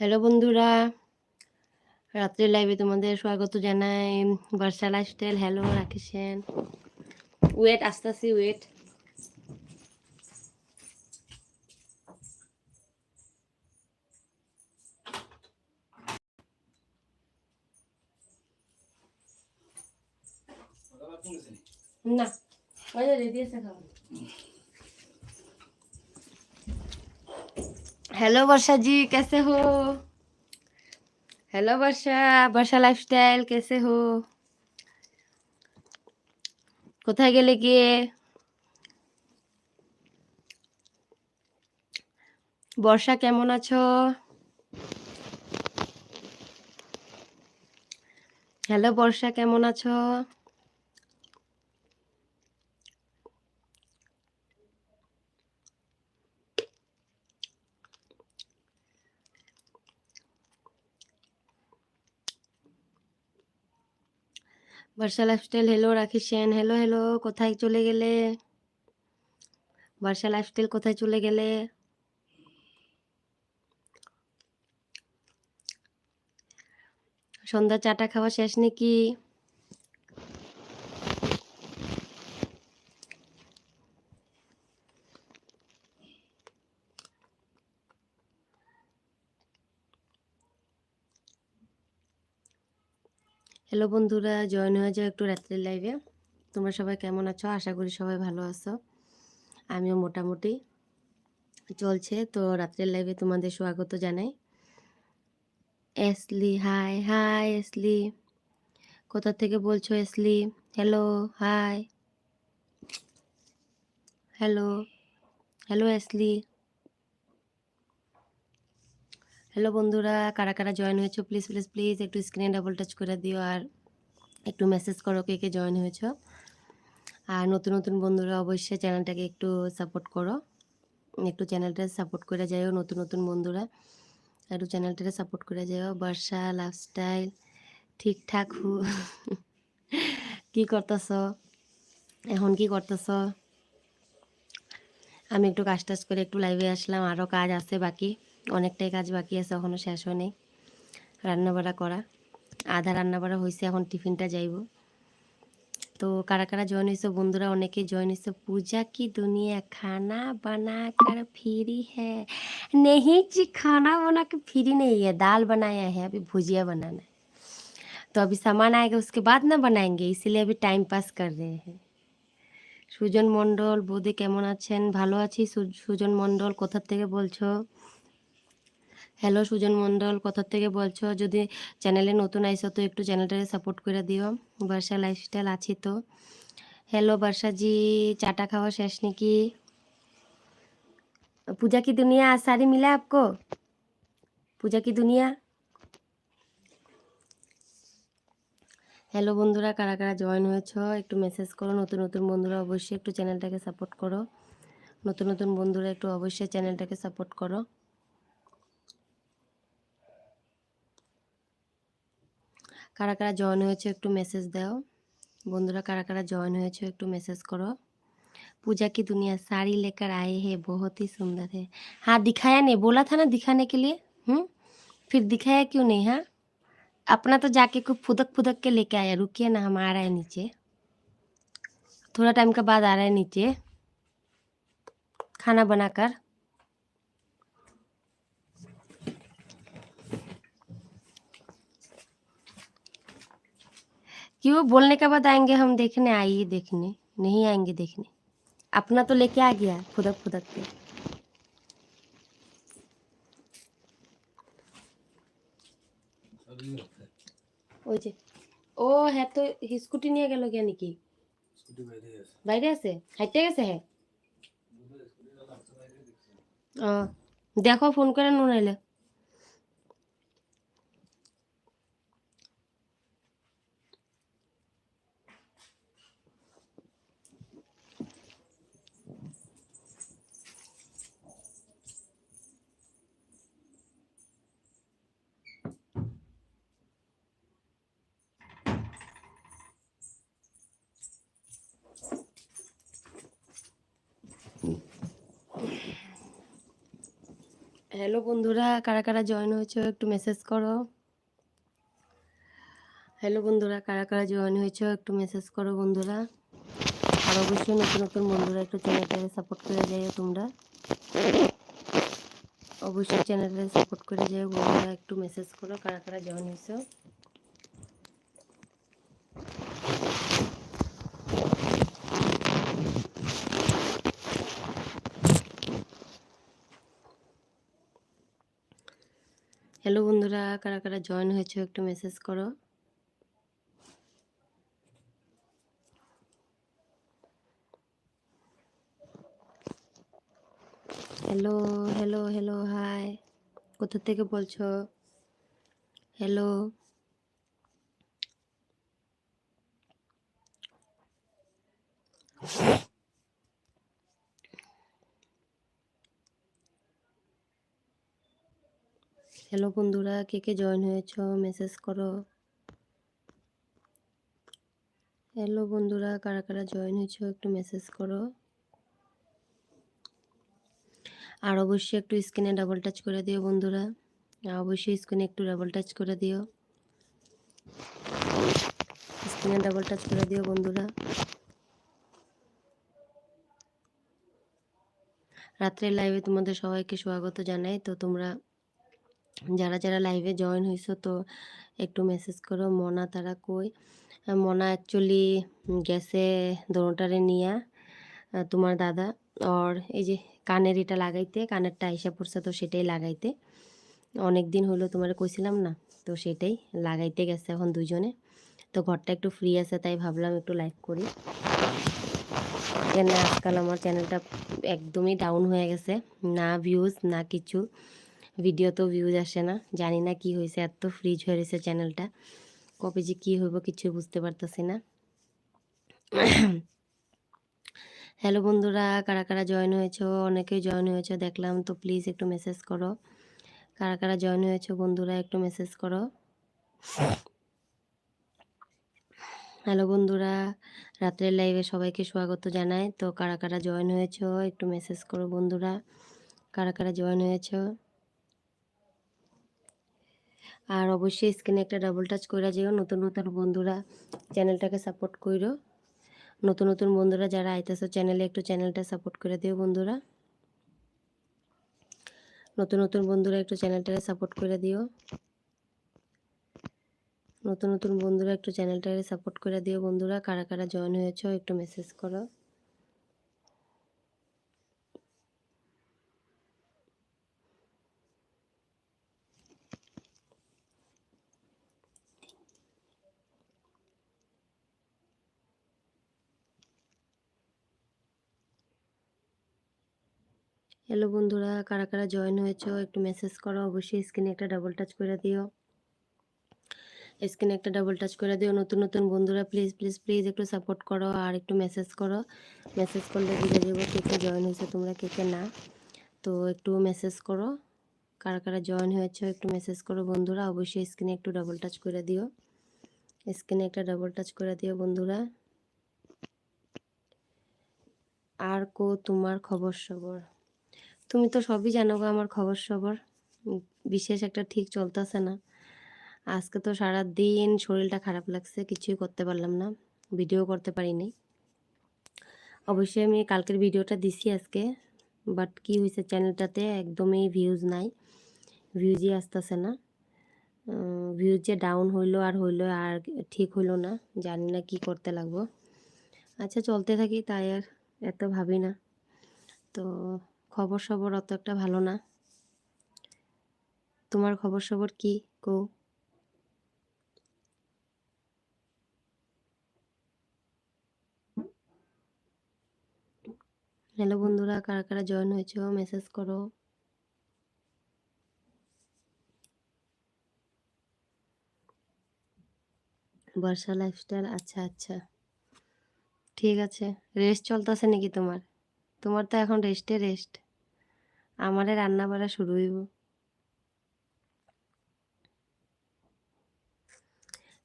Hello বন্ধুরা রাত্রে লাইভে তোমাদের স্বাগত জানাই। Barsha lifestyle hello Rakesh Sen wait আস্তে ওয়েট না খাওয়া हेलो वर्षा जी कैसे हो हेलो वर्षा वर्षा लाइफस्टाइल कैसे हो কোথায় গেলে গিয়ে বর্ষা কেমন আছো হ্যালো বর্ষা কেমন আছো বর্ষা লাইফস্টাইল হ্যালো রাখি সেন হ্যালো হ্যালো কোথায় চলে গেলে? বর্ষা লাইফস্টাইল কোথায় চলে গেলে? সন্ধ্যা চাটা খাওয়া শেষ নাকি? হ্যালো বন্ধুরা, জয়েন হয়ে যাও একটু রাত্রের লাইভে তোমরা সবাই কেমন আছো? আশা করি সবাই ভালো আছো। আমিও মোটামুটি চলছে। তো রাত্রের লাইভে তোমাদের স্বাগত জানাই। এসলি হাই হাই এসলি কোথা থেকে বলছো এসলি হ্যালো হাই হ্যালো হ্যালো এসলি হ্যালো বন্ধুরা, কারা কারা জয়েন হয়েছো? প্লিজ প্লিজ প্লিজ একটু স্ক্রিনে ডাবল টাচ করে দিও আর একটু মেসেজ করো কে কে জয়েন হয়েছো। আর নতুন নতুন বন্ধুরা অবশ্যই চ্যানেলটাকে একটু সাপোর্ট করো। একটু চ্যানেলটা সাপোর্ট করে যাও নতুন নতুন বন্ধুরা। একটু চ্যানেলটাকে সাপোর্ট করে যাও বর্ষা লাইফস্টাইল ঠিকঠাক হু, কি করতেছ? এখন কি করতেছ? আমি একটু কাজ টাজ করে একটু লাইভে আসলাম আরও কাজ আছে বাকি। অনেকটাই কাজ বাকি আছে এখনও শেষ হয় নেই রান্নাবাড়া করা আধা রান্নাবাড়া হয়েছে এখন টিফিনটা যাইব তো কারা কারা জয়েন হয়েছে বন্ধুরা অনেকেই জয়েন হয়েছে पूजा की दुनिया खाना बना कर फ्री है नहीं जी खाना बना के फ्री नहीं है दाल बनाया है अभी भुजिया बनाना है तो अभी सामान आएगा उसके बाद ना बनाएंगे इसीलिए अभी टाइम पास कर रहे हैं সুজন মণ্ডল বৌদি কেমন আছেন ভালো আছি সু- সুজন মণ্ডল কোথার থেকে বলছো হ্যালো সুজন মন্ডল কথার থেকে বলছো? যদি চ্যানেলে নতুন আইসো তো একটু চ্যানেলটাকে সাপোর্ট করে দিও। বর্ষা লাইফস্টাইল আছি তো। হ্যালো বর্ষাজি, চাটা খাওয়া শেষ নাকি? পূজা কি দুনিয়া আসারি মিলে আপকো? পূজা কি দুনিয়া? হ্যালো বন্ধুরা, কারা কারা জয়েন হয়েছ? একটু মেসেজ করো, নতুন নতুন বন্ধুরা অবশ্যই একটু চ্যানেলটাকে সাপোর্ট করো। নতুন নতুন বন্ধুরা একটু অবশ্যই চ্যানেলটাকে সাপোর্ট করো। কারা কারা জয়েন হয়েছে একটু মেসেজ দাও বন্ধুরা কারা কারা জয়েন হয়েছে একটু মেসেজ করো पूजा की दुनिया साड़ी लेकर आए हैं बहुत ही सुंदर है हाँ दिखाया नहीं बोला था ना दिखाने के लिए हम्म फिर दिखाया क्यों नहीं हाँ अपना तो जाके कुछ फुदक फुदक के लेके आया रुकिए ना हम आ रहा है नीचे थोड़ा टाइम के बाद आ रहा है नीचे खाना बनाकर क्यों बोलने के बाद आएंगे हम देखने आइए देखने नहीं आएंगे देखने अपना तो लेके आ गया फुदक फुदक के ওই যে ও হ্যাঁ তো স্কুটি নিয়ে গেল কে নাকি স্কুটি বাইরে আছে বাইরে আছে হাইটে গেছে হ্যাঁ ও দেখো ফোন করে নুনাইলে হ্যালো বন্ধুরা, কারা কারা জয়েন হয়েছে একটু মেসেজ করো। হ্যালো বন্ধুরা, কারা কারা জয়েন হয়েছে একটু মেসেজ করো বন্ধুরা। আর অবশ্যই নতুন নতুন বন্ধুরা একটু চ্যানেলটাকে সাপোর্ট করে যাই তোমরা। অবশ্যই চ্যানেলটাকে সাপোর্ট করে যাই বন্ধুরা, একটু মেসেজ করো কারা কারা জয়েন হয়েছে। হ্যালো বন্ধুরা, কারা কারা জয়েন হয়েছে একটু মেসেজ করো। হ্যালো হ্যালো হ্যালো হাই কোথা থেকে বলছো? হ্যালো হ্যালো বন্ধুরা। কে কে জয়েন হয়েছো? মেসেজ করো। হ্যালো বন্ধুরা। কারা কারা জয়েন হয়েছো? একটু মেসেজ করো। আর অবশ্যই একটু স্ক্রিনে ডাবল টাচ করে দিও, বন্ধুরা। অবশ্যই স্ক্রিনে একটু ডাবল টাচ করে দিও। স্ক্রিনে ডাবল টাচ করে দিও, বন্ধুরা। রাত্রের লাইভে তোমাদের সবাইকে স্বাগত জানাই। তো তোমরা যারা যারা লাইভে জয়েন হয়েছো তো একটু মেসেজ করো। মনা, তারা কই? মনা অ্যাকচুয়ালি গেছে দোনোটারে নিয়া তোমার দাদা। আর এই যে কানের এটা লাগাইতে, কানেরটা আইসা পড়ছে তো সেটাই লাগাইতে। অনেক দিন হলো তোমার কইছিলাম না, তো সেটাই লাগাইতে গেছে এখন দুজনে তো ঘরটা একটু ফ্রি আছে, তাই ভাবলাম একটু লাইভ করি। কেন আজকাল আমার চ্যানেলটা একদমই ডাউন হয়ে গেছে। না ভিউজ না কিছু। ভিডিওতেও ভিউজ আসে না। জানি না কি হয়েছে, এত ফ্রিজ হয়ে রয়েছে চ্যানেলটা কবে যে কী হইব কিছু বুঝতে পারতেছি না। হ্যালো বন্ধুরা, কারা কারা জয়েন হয়েছো? অনেকেই জয়েন হয়েছো, দেখলাম তো প্লিজ একটু মেসেজ করো। কারা কারা জয়েন হয়েছো বন্ধুরা, একটু মেসেজ করো। হ্যালো বন্ধুরা, রাত্রের লাইভে সবাইকে স্বাগত জানাই। তো কারা কারা জয়েন হয়েছো, একটু মেসেজ করো বন্ধুরা। কারা কারা জয়েন হয়েছো? আর অবশ্যই স্ক্রিনে একটা ডাবল টাচ করে যেও, নতুন নতুন বন্ধুরা চ্যানেলটাকে সাপোর্ট করো নতুন নতুন বন্ধুরা যারা আইতেছো চ্যানেলে, একটু চ্যানেলটা সাপোর্ট করে দিও বন্ধুরা। নতুন নতুন বন্ধুরা একটু চ্যানেলটাকে সাপোর্ট করে দিও। নতুন নতুন বন্ধুরা একটু চ্যানেলটাকে সাপোর্ট করে দিও বন্ধুরা। কারা কারা জয়েন হয়েছো একটু মেসেজ করো। হ্যালো বন্ধুরা, কারা কারা জয়েন হয়েছো? একটু মেসেজ করো, অবশ্যই স্ক্রিনে একটা ডাবল টাচ করে দিও। স্ক্রিনে একটা ডাবল টাচ করে দিও। নতুন নতুন বন্ধুরা প্লিজ প্লিজ প্লিজ একটু সাপোর্ট করো আর একটু মেসেজ করো। মেসেজ করলে বুঝে যাব কে কে জয়েন হয়েছে, তোমরা কে কে না। তো একটু মেসেজ করো। কারা কারা জয়েন হয়েছে, একটু মেসেজ করো বন্ধুরা, অবশ্যই স্ক্রিনে একটু ডাবল টাচ করে দিও। স্ক্রিনে একটা ডাবল টাচ করে দিও বন্ধুরা। আর কো তোমার খবর সবর তুমি তো সবই জানো গো আমার খবর সবর বিশেষ একটা ঠিক চলতেছে না। আজকে তো সারা দিন শরীরটা খারাপ লাগছে, কিছুই করতে পারলাম না, ভিডিও করতে পারিনি। অবশ্যই আমি কালকের ভিডিওটা দিছি আজকে বাট কি হয়েছে চ্যানেলটাতে একদমই ভিউজ নাই ভিউজই আসতেছে না। ভিউজ যে ডাউন হইল আর হইল আর ঠিক হইল না, জানি না কি করতে লাগবো। আচ্ছা চলতে থাকি, তাই আর এত ভাবি না। তো খবর সবর অত একটা ভালো না। তোমার খবর সবর কি, কো? হ্যালো বন্ধুরা, কারা কারা জয়েন হয়েছ মেসেজ করো। বর্ষা লাইফস্টাইল আচ্ছা আচ্ছা। ঠিক আছে রেস্ট চলতেছে নাকি তোমার? তোমার তো এখন রেস্টে রেস্ট আমারে রান্না বাড়া শুরু হইব।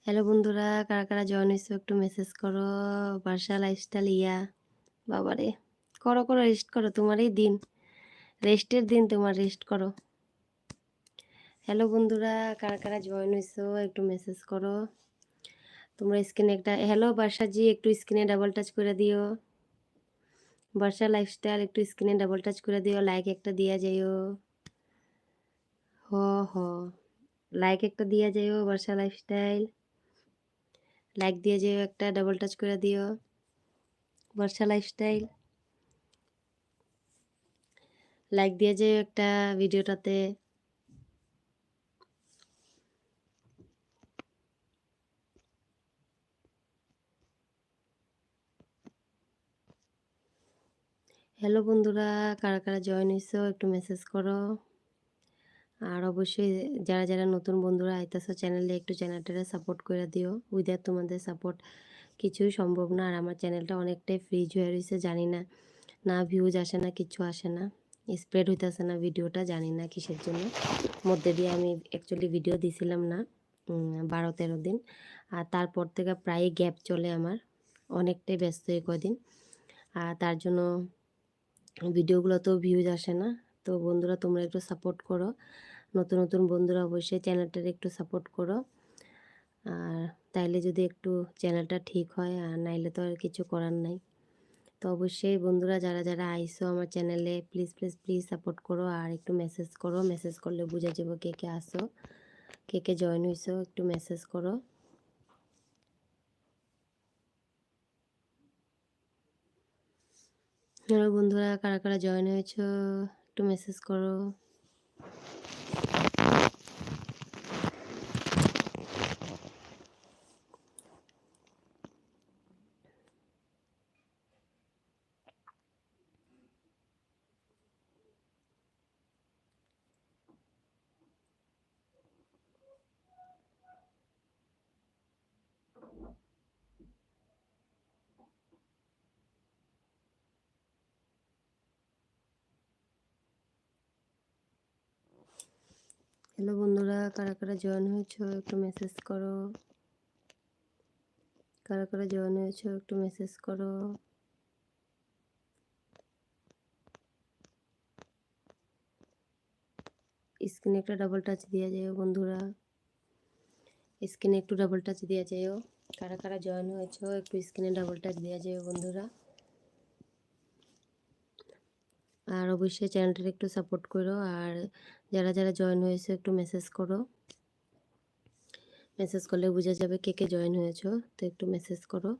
হ্যালো বন্ধুরা, কারা কারা জয়েন হয়েছো একটু মেসেজ করো। বর্ষা লাইফস্টাইল ইয়া, বাবারে। করো করো রেস্ট করো, তোমারই দিন। রেস্টের দিন তোমার রেস্ট করো। হ্যালো বন্ধুরা, কারা কারা জয়েন হয়েছো একটু মেসেজ করো। তোমরা স্ক্রিনে একটা হ্যালো বর্ষাজি একটু স্ক্রিনে ডাবল টাচ করে দিও। বর্ষা লাইফস্টাইল একটু স্ক্রিনে ডাবল টাচ করে দিও লাইক একটা দিয়া যাইও। হ হ। লাইক একটা দিয়া যাইও বর্ষা লাইফস্টাইল লাইক দিয়ে যাইও একটা ডাবল টাচ করে দিও বর্ষা লাইফস্টাইল লাইক দিয়ে যাইও একটা ভিডিওটাতে। হ্যালো বন্ধুরা, কারা কারা জয়েন হয়েছো একটু মেসেজ করো। আর অবশ্যই যারা যারা নতুন বন্ধুরা আইতেছো চ্যানেলে একটু চ্যানেলটারে সাপোর্ট করে দিও। উইদার তোমাদের সাপোর্ট কিছুই সম্ভব না। আর আমার চ্যানেলটা অনেকটাই ফ্রিজ হয়ে রয়েছে জানি না না ভিউজ আসে না, কিছু আসে না। স্প্রেড হইতেছে না ভিডিওটা জানি না কিসের জন্য। মধ্যে দিয়ে আমি অ্যাকচুয়ালি ভিডিও দিছিলাম না বারো তেরো দিন। আর তারপর থেকে প্রায় গ্যাপ চলে আমার। অনেকটাই ব্যস্ত এই কদিন। আর তার জন্য ভিডিওগুলোতেও ভিউজ আসে না। তো বন্ধুরা, তোমরা একটু সাপোর্ট করো। নতুন নতুন বন্ধুরা অবশ্যই চ্যানেলটার একটু সাপোর্ট করো। আর তাইলে যদি একটু চ্যানেলটা ঠিক হয়, আর নাইলে তো আর কিছু করার নাই। তো অবশ্যই বন্ধুরা, যারা যারা আইসো আমার চ্যানেলে প্লিজ প্লিজ প্লিজ সাপোর্ট করো। আর একটু মেসেজ করো। মেসেজ করলে বুঝা যাব কে কে আসো, কে কে জয়েন হইছো একটু মেসেজ করো। হ্যালো বন্ধুরা কারা কারা জয়েন হয়েছো একটু মেসেজ করো। হ্যালো বন্ধুরা। কারা কারা জয়েন হয়েছো, একটু মেসেজ করো। কারা কারা জয়েন হয়েছো, একটু মেসেজ করো। স্ক্রিনে একটা ডাবল টাচ দিয়ে যাও বন্ধুরা। স্ক্রিনে একটু ডাবল টাচ দিয়ে যাও কারা কারা জয়েন হয়েছো, একটু স্ক্রিনে ডাবল টাচ দিয়ে যাও বন্ধুরা। আর অবশ্যই চ্যানেলটার একটু সাপোর্ট করো। আর যারা যারা জয়েন হয়েছে, একটু মেসেজ করো। মেসেজ করলে বোঝা যাবে কে কে জয়েন হয়েছো, তো একটু মেসেজ করো।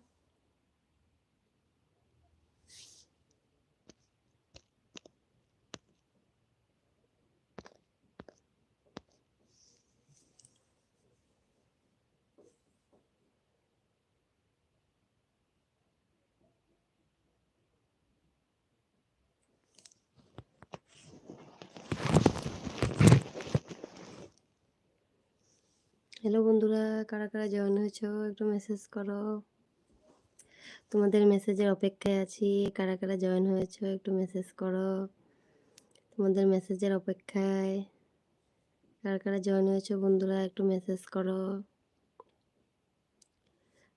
হ্যালো বন্ধুরা, কারা কারা জয়েন হয়েছো? একটু মেসেজ করো। তোমাদের মেসেজের অপেক্ষায় আছি। কারা কারা জয়েন হয়েছো? একটু মেসেজ করো। তোমাদের মেসেজের অপেক্ষায়। কারা কারা জয়েন হয়েছো বন্ধুরা, একটু মেসেজ করো।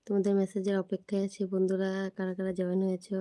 তোমাদের মেসেজের অপেক্ষায় আছি বন্ধুরা, কারা কারা জয়েন হয়েছো?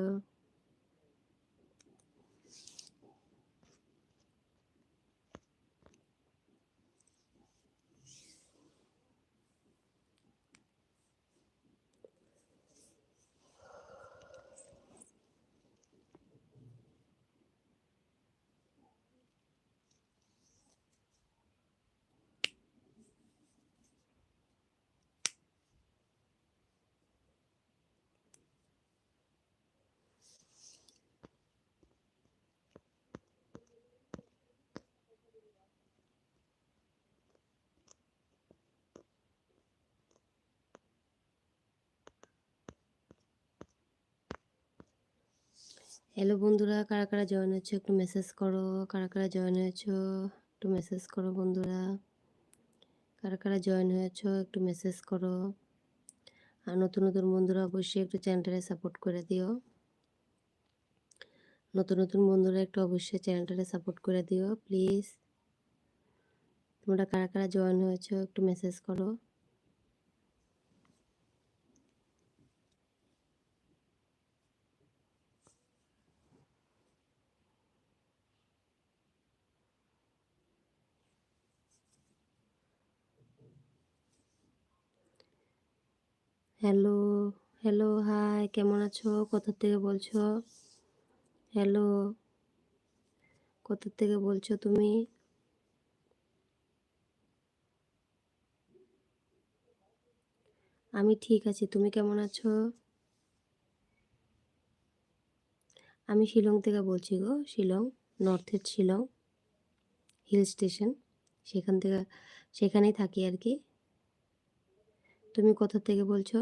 হ্যালো বন্ধুরা, কারা কারা জয়েন হয়েছো? একটু মেসেজ করো। কারা কারা জয়েন হয়েছো? একটু মেসেজ করো বন্ধুরা। কারা কারা জয়েন হয়েছো? একটু মেসেজ করো। আর নতুন নতুন বন্ধুরা অবশ্যই একটু চ্যানেলটারে সাপোর্ট করে দিও। নতুন নতুন বন্ধুরা একটু অবশ্যই চ্যানেলটারে সাপোর্ট করে দিও প্লিজ তোমরা কারা কারা জয়েন হয়েছো? একটু মেসেজ করো। হ্যালো হ্যালো হাই কেমন আছো? কোথা থেকে বলছো? হ্যালো কোথা থেকে বলছো তুমি? আমি ঠিক আছি, তুমি কেমন আছো? আমি শিলং থেকে বলছি গো, শিলং, নর্থের শিলং হিল স্টেশন সেখান থেকে, সেখানেই থাকি আর কি। তুমি কোথা থেকে বলছো?